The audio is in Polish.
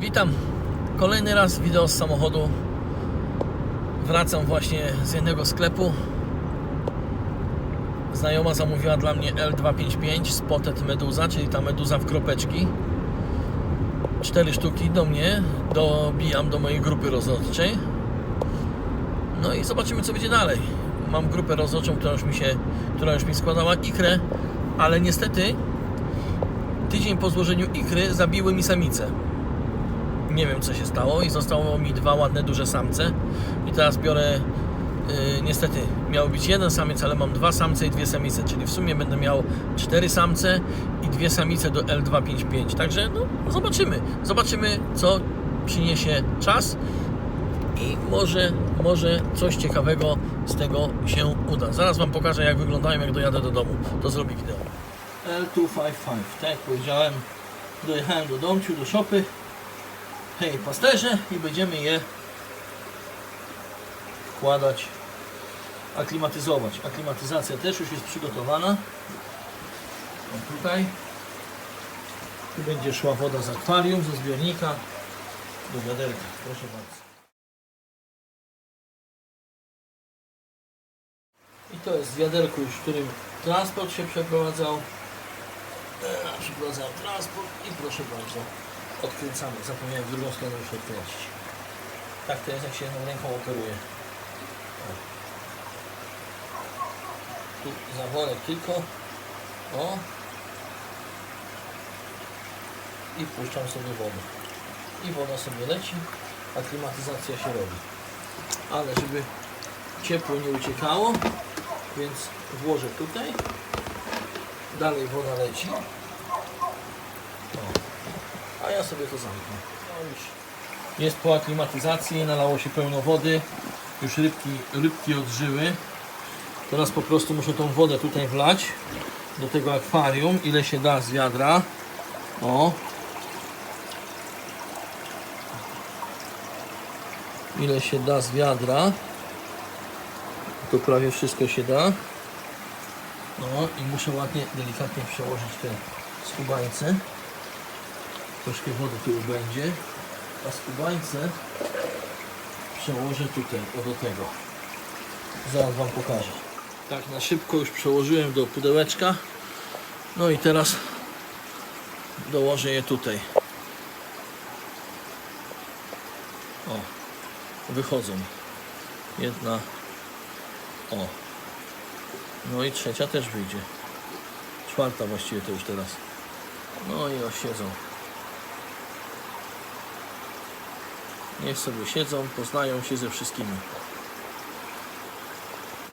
Witam. Kolejny raz wideo z samochodu. Wracam właśnie z jednego sklepu. Znajoma zamówiła dla mnie L255 Spotted Meduza, czyli ta meduza w kropeczki. Cztery sztuki do mnie, dobijam do mojej grupy rozrodczej. No i zobaczymy co będzie dalej. Mam grupę rozrodczą, która już mi się, która już mi składała ikrę, ale niestety tydzień po złożeniu ikry zabiły mi samice. Nie wiem co się stało i zostało mi dwa ładne duże samce. I teraz biorę yy, niestety miał być jeden samiec, ale mam dwa samce i dwie samice, czyli w sumie będę miał cztery samce i dwie samice do L255. Także no, zobaczymy. Zobaczymy co przyniesie czas i może, może coś ciekawego z tego się uda. Zaraz Wam pokażę jak wyglądają jak dojadę do domu. To zrobi wideo. L255, tak jak powiedziałem, dojechałem do domciu, do szopy. Hej, pasterze i będziemy je wkładać, aklimatyzować. Aklimatyzacja też już jest przygotowana. O, tutaj. Tu będzie szła woda z akwarium, ze zbiornika do wiaderka. Proszę bardzo. I to jest wiaderko już, w którym transport się przeprowadzał. Przeprowadzałem transport i proszę bardzo, odkręcamy. Zapomniałem w drugą stronę już odkręcić. Tak to jest, jak się jedną ręką operuje. O. Tu zaworek tylko. O. I wpuszczam sobie wodę. I woda sobie leci, a klimatyzacja się robi. Ale żeby ciepło nie uciekało, więc włożę tutaj. Dalej woda leci. A ja sobie to zamknę. No jest po aklimatyzacji, nalało się pełno wody. Już rybki, rybki odżyły. Teraz po prostu muszę tą wodę tutaj wlać do tego akwarium, ile się da z wiadra. O. Ile się da z wiadra. To prawie wszystko się da. No i muszę ładnie, delikatnie przełożyć te skubańce. Troszkę wody tu będzie. A skubańce przełożę tutaj, o do tego. Zaraz Wam pokażę. Tak na szybko już przełożyłem do pudełeczka. No i teraz dołożę je tutaj. O, wychodzą. Jedna. O. No i trzecia też wyjdzie. Czwarta właściwie to już teraz. No i o Niech sobie siedzą, poznają się ze wszystkimi.